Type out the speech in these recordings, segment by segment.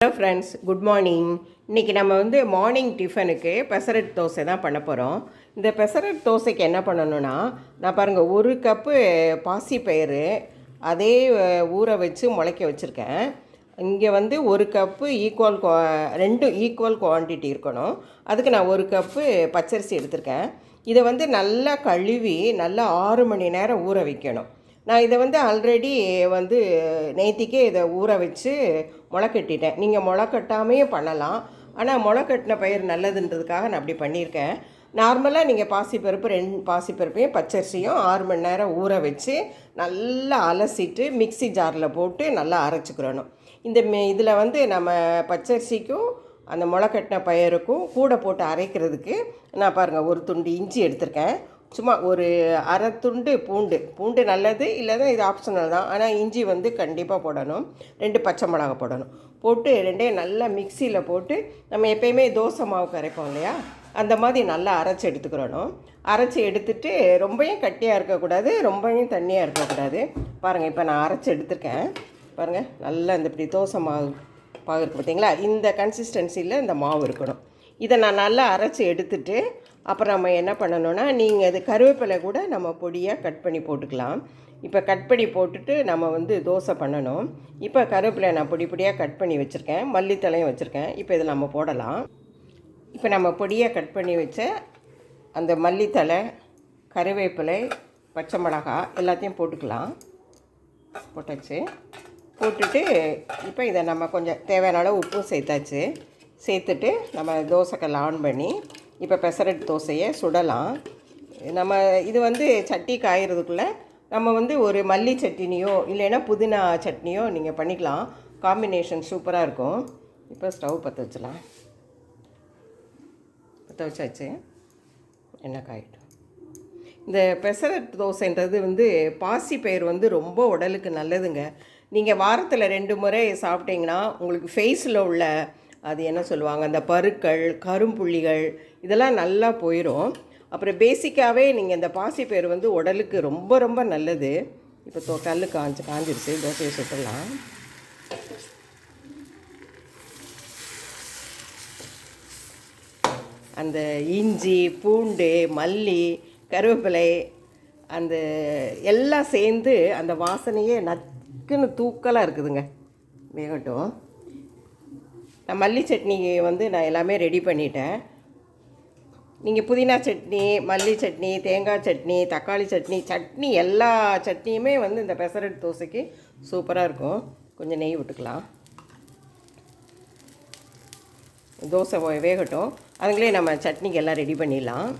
Hello friends good morning இன்றைக்கி நம்ம வந்து மார்னிங் டிஃபனுக்கு பெசரட் தோசை தான் பண்ண போகிறோம் இந்த பெசரட் தோசைக்கு என்ன பண்ணணும்னா நான் பாருங்கள் ஒரு கப்பு பாசிப்பயிறு அதே ஊற வச்சு முளைக்க வச்சுருக்கேன். இங்கே வந்து ஒரு கப்பு ஈக்குவல் குவா ரெண்டு ஈக்குவல் குவான்டிட்டி இருக்கணும். அதுக்கு நான் ஒரு கப்பு பச்சரிசி எடுத்திருக்கேன். இதை வந்து நல்லா கழுவி நல்லா ஆறு மணி நேரம் ஊற வைக்கணும். நான் இதை வந்து ஆல்ரெடி வந்து நேத்திக்கே இதை ஊற வச்சு முளை கட்டிட்டேன் நீங்கள் முளை கட்டாமையே பண்ணலாம். ஆனால் முளை கட்டின பயிர் நல்லதுன்றதுக்காக நான் அப்படி பண்ணியிருக்கேன். நார்மலாக நீங்கள் பாசிப்பருப்பு ரெண்டு பாசிப்பருப்பையும் பச்சரிசியும் ஆறு மணி நேரம் ஊற வச்சு நல்லா அலசிட்டு மிக்ஸி ஜாரில் போட்டு நல்லா அரைச்சிக்கிறணும். இந்த இதில் வந்து நம்ம பச்சரிசிக்கும் அந்த முளைக்கட்டின பயிருக்கும் கூட போட்டு அரைக்கிறதுக்கு நான் பாருங்கள் ஒரு துண்டு இஞ்சி எடுத்திருக்கேன். சும்மா ஒரு அரை துண்டு பூண்டு. பூண்டு நல்லது இல்லைன்னா இது ஆப்ஷனல் தான். ஆனால் இஞ்சி வந்து கண்டிப்பாக போடணும். ரெண்டு பச்சை மிளகா போடணும். போட்டு ரெண்டையும் நல்லா மிக்சியில் போட்டு நம்ம எப்பயுமே தோசை மாவு கரைப்போம் இல்லையா? அந்த மாதிரி நல்லா அரைச்சி எடுத்துக்கிறணும். அரைச்சி எடுத்துட்டு ரொம்பவும் கட்டியாக இருக்கக்கூடாது ரொம்பவும் தண்ணியாக இருக்கக்கூடாது. பாருங்கள் இப்போ நான் அரைச்சி எடுத்திருக்கேன். பாருங்கள் நல்லா இந்த இப்படி தோசை மாவு பாகு இருக்குது பார்த்தீங்களா இந்த கன்சிஸ்டன்சியில் இந்த மாவு இருக்கணும். இதை நான் நல்லா அரைச்சி எடுத்துட்டு அப்புறம் நம்ம என்ன பண்ணணும்னா நீங்கள் இது கருவேப்பிலை கூட நம்ம பொடியாக கட் பண்ணி போட்டுக்கலாம். இப்போ கட் பண்ணி போட்டுட்டு நம்ம வந்து தோசை பண்ணணும். இப்போ கருவேப்பிலை நான் பொடி பொடியாக கட் பண்ணி வச்சுருக்கேன். மல்லித்தலையும் வச்சுருக்கேன். இப்போ இதை நம்ம போடலாம். இப்போ நம்ம பொடியாக கட் பண்ணி வச்ச அந்த மல்லித்தலை கருவேப்பிலை பச்சை மிளகா எல்லாத்தையும் போட்டுக்கலாம். போட்டாச்சு. போட்டுட்டு இப்போ இதை நம்ம கொஞ்சம் தேவையான அளவு உப்பும் சேர்த்தாச்சு. சேர்த்துட்டு நம்ம தோசைக்கல் ஆன் பண்ணி இப்போ பெசரட் தோசையை சுடலாம். நம்ம இது வந்து சட்டி காயறதுக்குள்ளே நம்ம வந்து ஒரு மல்லி சட்னியோ இல்லைன்னா புதினா சட்னியோ நீங்கள் பண்ணிக்கலாம். காம்பினேஷன் சூப்பராக இருக்கும். இப்போ ஸ்டவ் பற்ற வச்சலாம். பற்ற வச்சாச்சு. என்ன காயிட்டும். இந்த பெசரட் தோசைன்றது வந்து பாசி பயிர் வந்து ரொம்ப உடலுக்கு நல்லதுங்க. நீங்கள் வாரத்தில் ரெண்டு முறை சாப்பிட்டீங்கன்னா உங்களுக்கு ஃபேஸில் உள்ள அது என்ன சொல்லுவாங்க? அந்த பருக்கள் கரும்புள்ளிகள் இதெல்லாம் நல்லா போயிடும் அப்புறம் பேசிக்காகவே நீங்கள் இந்த பாசி வந்து உடலுக்கு ரொம்ப ரொம்ப நல்லது. இப்போ தோ கல் காஞ்சி காஞ்சிருச்சு. தோசையை சுட்டலாம் அந்த இஞ்சி பூண்டு மல்லி கருவேப்பிலை அந்த எல்லாம் சேர்ந்து அந்த வாசனையே நக்குன்னு தூக்கலாக இருக்குதுங்க. வேகட்டும். நான் மல்லி சட்னி வந்து நான் எல்லாமே ரெடி பண்ணிட்டேன். நீங்கள் புதினா சட்னி மல்லி சட்னி தேங்காய் சட்னி தக்காளி சட்னி சட்னி எல்லா சட்னியுமே வந்து இந்த பெசரட் தோசைக்கு சூப்பராக இருக்கும். கொஞ்சம் நெய் விட்டுக்கலாம். தோசை வேகட்டும். அதுங்களே நம்ம சட்னிக்கு எல்லாம் ரெடி பண்ணிடலாம்.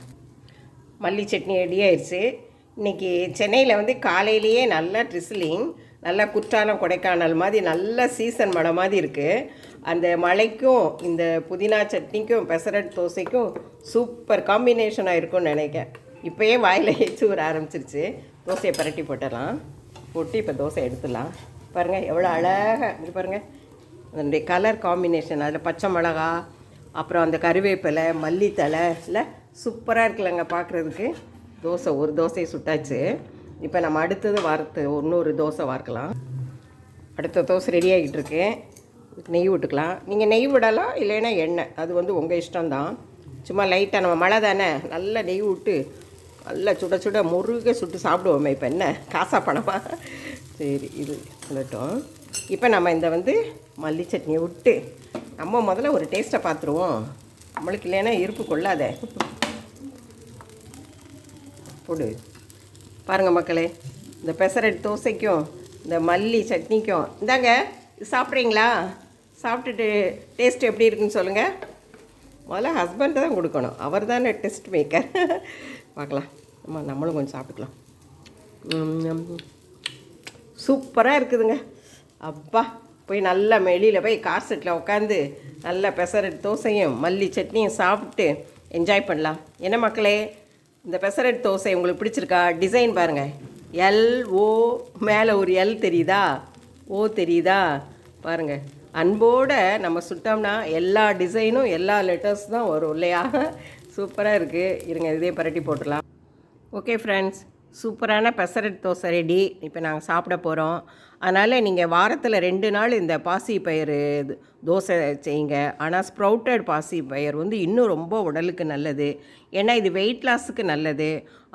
மல்லி சட்னி ரெடி ஆயிடுச்சு. இன்றைக்கி சென்னையில் வந்து காலையிலேயே நல்லா ட்ரிஸ்லிங் நல்லா குற்றாலம் கொடைக்கானல் மாதிரி நல்ல சீசன் மழை மாதிரி இருக்குது அந்த மழைக்கும் இந்த புதினா சட்னிக்கும் பெசரட் தோசைக்கும் சூப்பர் காம்பினேஷனாக இருக்கும்னு நினைக்கிறேன். இப்போயே வாயில் ஏச்சு ஊற ஆரம்பிச்சிருச்சு. தோசையை பரட்டி போட்டலாம் போட்டு இப்போ தோசை எடுத்துடலாம். பாருங்கள் எவ்வளோ அழகாக இது பாருங்கள் அதனுடைய கலர் காம்பினேஷன் அதில் பச்சை மிளகா அப்புறம் அந்த கருவேப்பிலை மல்லித்தலை இல்லை சூப்பராக இருக்குல்லங்க பார்க்குறதுக்கு தோசை ஒரு தோசையை சுட்டாச்சு. இப்போ நம்ம அடுத்தது வார்த்து இன்னொரு தோசை வார்க்கலாம். அடுத்த தோசை ரெடி ஆகிட்டு நெய் விட்டுக்கலாம். நீங்கள் நெய் விடலாம் இல்லைன்னா எண்ணெய். அது வந்து உங்கள் இஷ்டம்தான். சும்மா லைட்டாக நம்ம மழை தானே நல்லா நெய் விட்டு நல்லா சுட சுட முருக சுட்டு சாப்பிடுவோமே இப்போ என்ன? காசா பணமா? சரி இது சொல்லட்டும். இப்போ நம்ம இந்த வந்து மல்லி சட்னியை விட்டு நம்ம முதல்ல ஒரு டேஸ்ட்டை பார்த்துருவோம் நம்மளுக்கு இல்லைன்னா இருப்பு கொள்ளாதே. போடு. பாருங்கள் மக்களே இந்த பெசரட் தோசைக்கும் இந்த மல்லி சட்னிக்கும் இந்தாங்க சாப்பிட்றீங்களா? சாப்பிட்டுட்டு டேஸ்ட் எப்படி இருக்குன்னு சொல்லுங்கள் முதல்ல ஹஸ்பண்ட் தான் கொடுக்கணும். அவர் தானே டெஸ்ட் மேக்கர் பார்க்கலாம். நம்ம நம்மளும் கொஞ்சம் சாப்பிட்டுக்கலாம். சூப்பராக இருக்குதுங்க. அப்பா போய் நல்லா வெளியில் போய் கார் செட்டில் உட்காந்து நல்லா பெசரட் தோசையும் மல்லி சட்னியும் சாப்பிட்டு என்ஜாய் பண்ணலாம். என்ன மக்களே? இந்த பெசரட் தோசை உங்களுக்கு பிடிச்சிருக்கா? டிசைன் பாருங்கள் எல் ஓ மேலே ஒரு எல் தெரியுதா? ஓ தெரியுதா? பாருங்கள் அன்போட நம்ம சுட்டோம்னா எல்லா டிசைனும் எல்லா லெட்டர்ஸ் தான் வரும் இல்லையா? சூப்பராக இருக்குது இருங்க இதே பரட்டி போட்டுடலாம். ஓகே ஃப்ரெண்ட்ஸ் சூப்பரான பெசரட் தோசை ரெடி இப்போ நாங்கள் சாப்பிட போகிறோம் அதனால் நீங்கள் வாரத்தில் ரெண்டு நாள் இந்த பாசி பயிறு தோசை செய்யுங்க. ஆனால் ஸ்ப்ரவுட்டட் பாசி பயர் வந்து இன்னும் ரொம்ப உடலுக்கு நல்லது. ஏன்னா இது வெயிட் லாஸுக்கு நல்லது.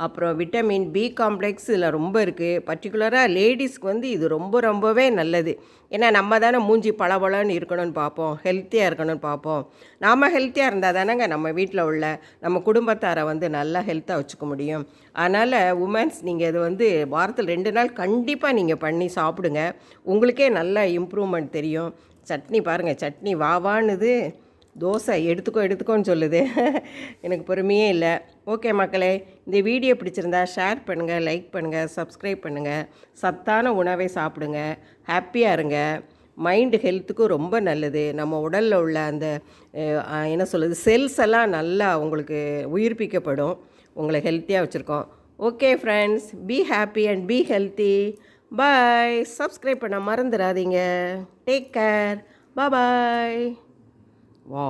அப்புறம் விட்டமின் பி காம்ப்ளெக்ஸ் இதில் ரொம்ப இருக்குது பர்டிகுலராக லேடிஸ்க்கு வந்து இது ரொம்ப ரொம்பவே நல்லது. ஏன்னா நம்ம தானே மூஞ்சி பளபளன்னு இருக்கணும்னு பார்ப்போம். ஹெல்த்தியாக இருக்கணும்னு பார்ப்போம். நாம் ஹெல்த்தியாக இருந்தால் தானேங்க நம்ம வீட்டில் உள்ள நம்ம குடும்பத்தாரை வந்து நல்லா ஹெல்த்தாக வச்சுக்க முடியும். அதனால் உமன்ஸ் நீங்கள் இது வந்து வாரத்தில் ரெண்டு நாள் கண்டிப்பாக நீங்கள் பண்ணி சாப்பிடுங்க. உங்களுக்கே நல்ல இம்ப்ரூவ்மெண்ட் தெரியும். சட்னி பாருங்கள் சட்னி வாவான்னுது தோசை எடுத்துக்கோ எடுத்துக்கோன்னு சொல்லுது. எனக்கு பொறுமையே இல்லை. ஓகே மக்களே இந்த வீடியோ பிடிச்சிருந்தா ஷேர் பண்ணுங்கள் லைக் பண்ணுங்கள் சப்ஸ்கிரைப் பண்ணுங்கள் சத்தான உணவை சாப்பிடுங்க. ஹாப்பியாக இருங்க. மைண்டு ஹெல்த்துக்கும் ரொம்ப நல்லது. நம்ம உடலில் உள்ள அந்த என்ன சொல்லுது செல்ஸ் எல்லாம் நல்லா உங்களுக்கு உயிர்ப்பிக்கப்படும். உங்களை ஹெல்த்தியாக வச்சுருக்கோம். Okay friends be happy and be healthy bye subscribe பண்ண மறந்துடாதீங்க டேக் கேர் பாய் வா